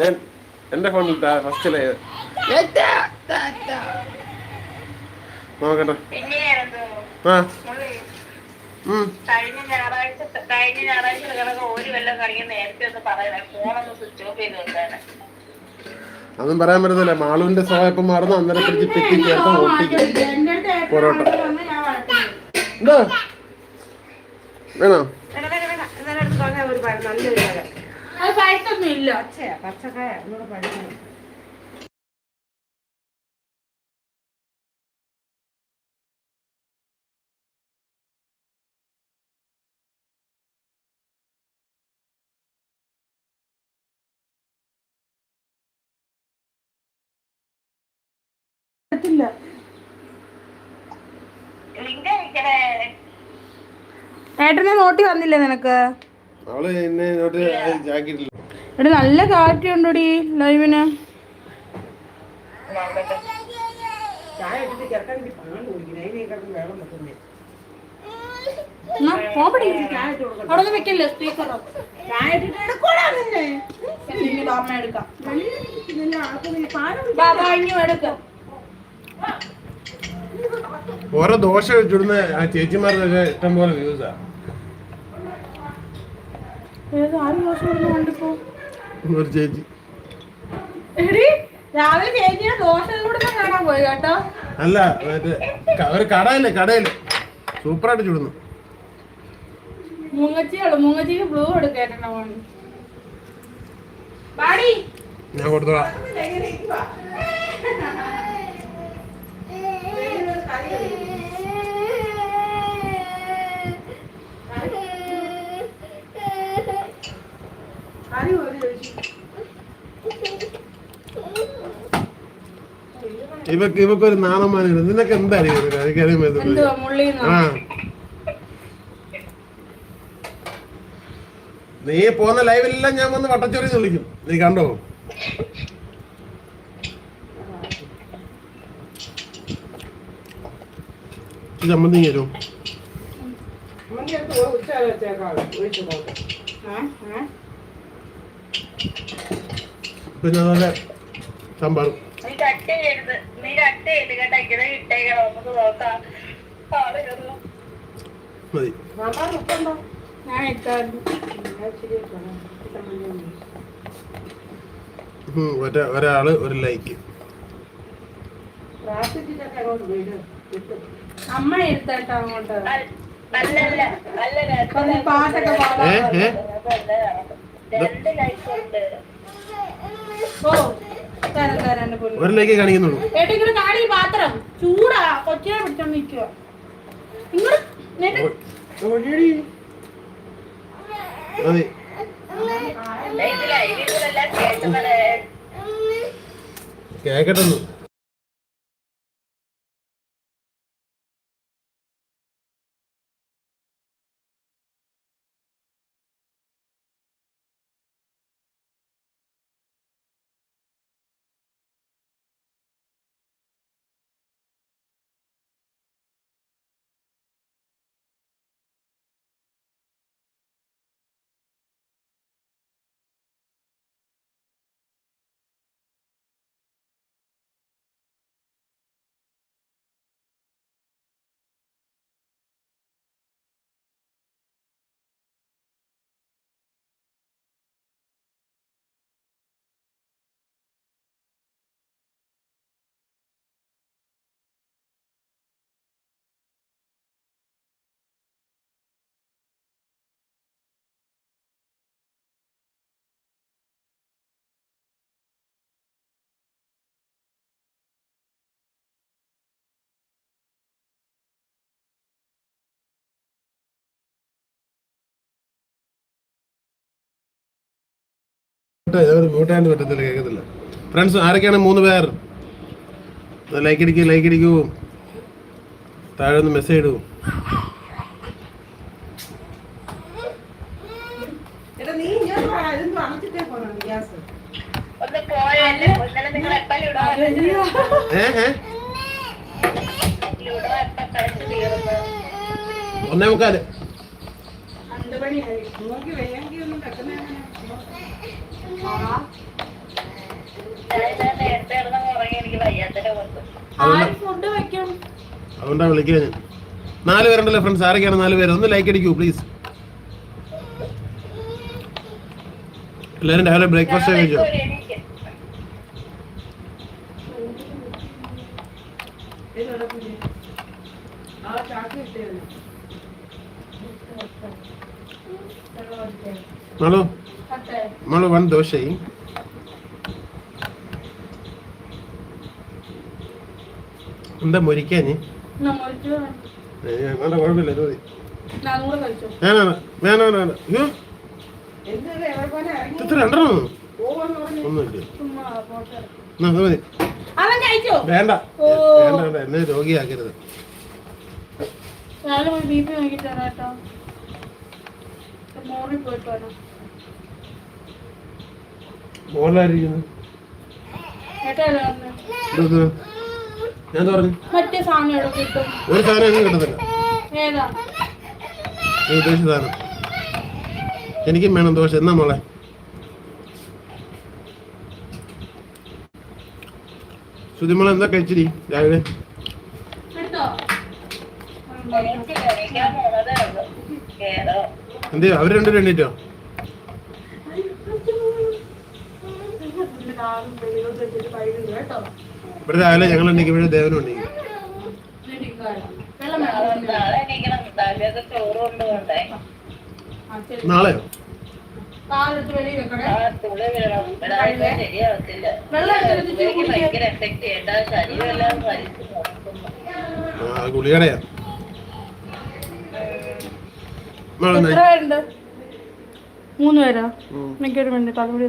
ഞാൻ എന്റെ ഫോണിൽ ഫസ്റ്റ് നോക്കട്ടെ. ആ. ഉം. കഴിഞ്ഞ ഞായറാഴ്ച കഴിഞ്ഞ ഞായറാഴ്ച കിടന്ന് ഒരു വല്ലതും കാണിക്കാൻ നേരത്തെ ഒന്ന് പറയണേ ഫോണൊന്ന് സ്വിച്ച് ഓഫ് ചെയ്ത് വെക്കാണ് അതൊന്നും പറയാൻ പറ്റത്തില്ല. മാളുവിന്റെ സഹായപ്പം മാറുന്നു. അന്നേരം പിടിച്ച് പെറ്റി ചേർത്ത് ഓട്ടിക്കും പൊറോട്ട. എന്താ? വേണോ? അത് പഴുത്തൊന്നും ഇല്ല പച്ചയാ പച്ചക്കായ ഒന്നുകൂടെ പഴുക്കണം. പറ്റില്ല ഏട്ടനെ നോട്ടി വന്നില്ലേ നിനക്ക്? എടി നല്ല കാറ്റുണ്ടോടി ലൈവിന്. അവിടെ വെക്കല്ലേ സ്പീക്കർ ഓരോ ദോശ ചുടുന്ന ആ ചേച്ചിമാർക്കൊക്കെ ഇഷ്ടം പോലെ വ്യൂസാ ഏത് ആര് ദോശ കണ്ടിപ്പോ ഒരു ചേച്ചി എടി രാവിലെ ചേച്ചിയെ ദോശയിലൂടെ കാണാൻ പോയി കേട്ടോ അല്ല ഒരു കടയില്ലേ കടയിൽ സൂപ്പറായിട്ട് ചുടുന്നു മുങ്ങച്ചിയുള്ളു മുങ്ങച്ചിക്ക് ബ്ലൂ പാടി ഞാൻ കൊടുത്തോളാം ഇവക്ക് ഇവക്ക് ഒരു നാണമാനുണ്ട് നിനക്ക് മുള്ളിന്നോ ആ. നീ പോന്ന ലൈവിലെല്ലാം ഞാൻ വന്ന് വട്ടച്ചോറി വിളിക്കും. നീ കണ്ടോ? ചമ്മന്തി തരും പിന്നെ അതുപോലെ സാമ്പാറും. കട്ട് ചെയ്യരുത്. നീ കട്ട് ചെയ്ത് കേട്ടോ ഇങ്ങനെ ഇട്ടേക്കണം നമുക്ക് നോക്കാം. ആൾ കയറും മതി ഞാൻ ഇട്ടായിരുന്നു ഉം, ഒറ്റ ഒരാൾ ഒരു ലൈക്ക് അമ്മ എടുത്തേട്ടോ അങ്ങോട്ട്. പാട്ടൊക്കെ പാടാ രണ്ട് ലൈക്ക് ഉണ്ട്. ഓ തരാം തരാം എന്റെ പൊന്നു ഒരു ലൈക്ക് കാണിക്കുന്നുള്ളൂ. ഏട്ടാ ഇങ്ങോട്ട് കാടി പാത്രം. ചൂടാ. കൊച്ചിനെ പിടിച്ചോണ്ട് നിൽക്കുക കേക്കട്ടെന്ന്. പറ്റത്തില്ല കേൾക്കത്തില്ല. ഫ്രണ്ട്സ് ആരൊക്കെയാണ് മൂന്ന് പേർ? ലൈക്ക് അടിക്കൂ ലൈക്ക് അടിക്കൂ താഴെ ഒന്ന് മെസ്സേജ് ഇടൂ. ഒന്നേ മുക്കാൽ. അതുകൊണ്ടാ വിളിക്കുക ഞാൻ നാല് പേരുണ്ടല്ലോ ഫ്രണ്ട്സ് ആരൊക്കെയാണ് നാല് പേര്? ഒന്ന് ലൈക്ക് അടിക്കൂ പ്ലീസ് എല്ലാവരും രാവിലെ ബ്രേക്ക്ഫാസ്റ്റ് കഴിച്ചോ? എനിക്ക് മാളു മാളു വൺ ദോശയും എന്താ മുരിക്കാഞ്ഞ് വേണ്ട. കുഴപ്പമില്ല ഇത് മതി. നാനൂറ് കഴിച്ചോ. വേണം വേണം വേണം അയ്യോ ഇത്ര രണ്ടെണ്ണോ? ഒന്നുമില്ല? വേണ്ട. ഓ. വേണ്ട വേണ്ട എന്നെ രോഗിയാക്കരുത്. ബി പി നോക്കിട്ട് മോറിൽ പോയിട്ട് വരാം. ഞാൻ എന്താ പറഞ്ഞു? മറ്റേ സാധനം എവിടെ കിട്ടും? ഒരു സാധനം കിട്ടത്തില്ല. ഏതാ? ഉദ്ദേശിച്ച സാധനം. എനിക്കും വേണം ദോശ. എന്നാ മോളെ? സുതിമോളെ എന്താ കഴിച്ചിരി രാവിലെ? എടുത്തോ? എന്ത് അവർ രണ്ടും എണ്ണീറ്റോ ഇവിടെ രാവിലെ ഞങ്ങൾ എണ്ണിക്കുമ്പോഴേ ദേവനും കൊണ്ടുപോണ്ടേ നാളെയോ? കാലെടുത്ത് എത്ര എന്നാ? പേരുണ്ട്? മൂന്ന് പേരാ? ഉം. എനിക്കൊരു മിനിറ്റ് തലമുടി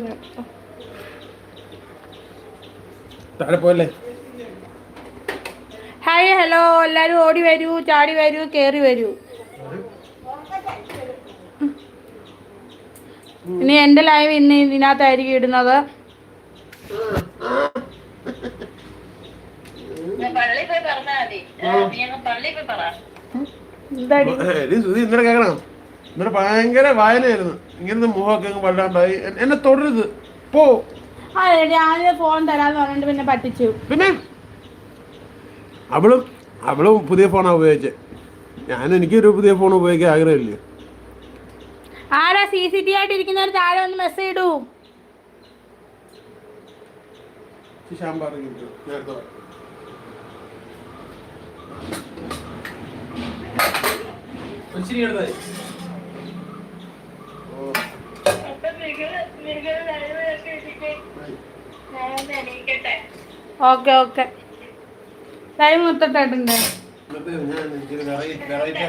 താഴെ പോയല്ലേ? ഹായ് ഹലോ എല്ലാരും ഓടി വരൂ ചാടി വരൂ കേറി വരൂ. ഇനി എന്റെ ലൈവ് ഇന്ന് ഇതിനകത്തായിരിക്കും ഇടുന്നത്. എന്താടി? ഇന്നലെ ഭയങ്കര വായനയായിരുന്നു. ഇങ്ങനെ മുഖമൊക്കെ അങ്ങ് വല്ലാണ്ടായി. എന്നെ തൊടരുത്. പോ. ആദ്യം ഫോൺ തരാന്ന് പറഞ്ഞിട്ട് പിന്നെ പറ്റിച്ചു. പിന്നെ? അവളും അവളും പുതിയ ഫോണാ ഉപയോഗിച്ചത് ഞാൻ എനിക്കൊരു പുതിയ ഫോൺ ഉപയോഗിക്കാൻ ആഗ്രഹമില്ല. ആരാ സി സി ടി ആയിട്ട് ഇരിക്കുന്നവർ താഴെ ഒന്ന് മെസ്സേജ് ഇടൂ. അപ്പൊ ഓക്കെ ഓക്കെ. ടൈം മൊത്തം ഞാൻ വെറൈറ്റി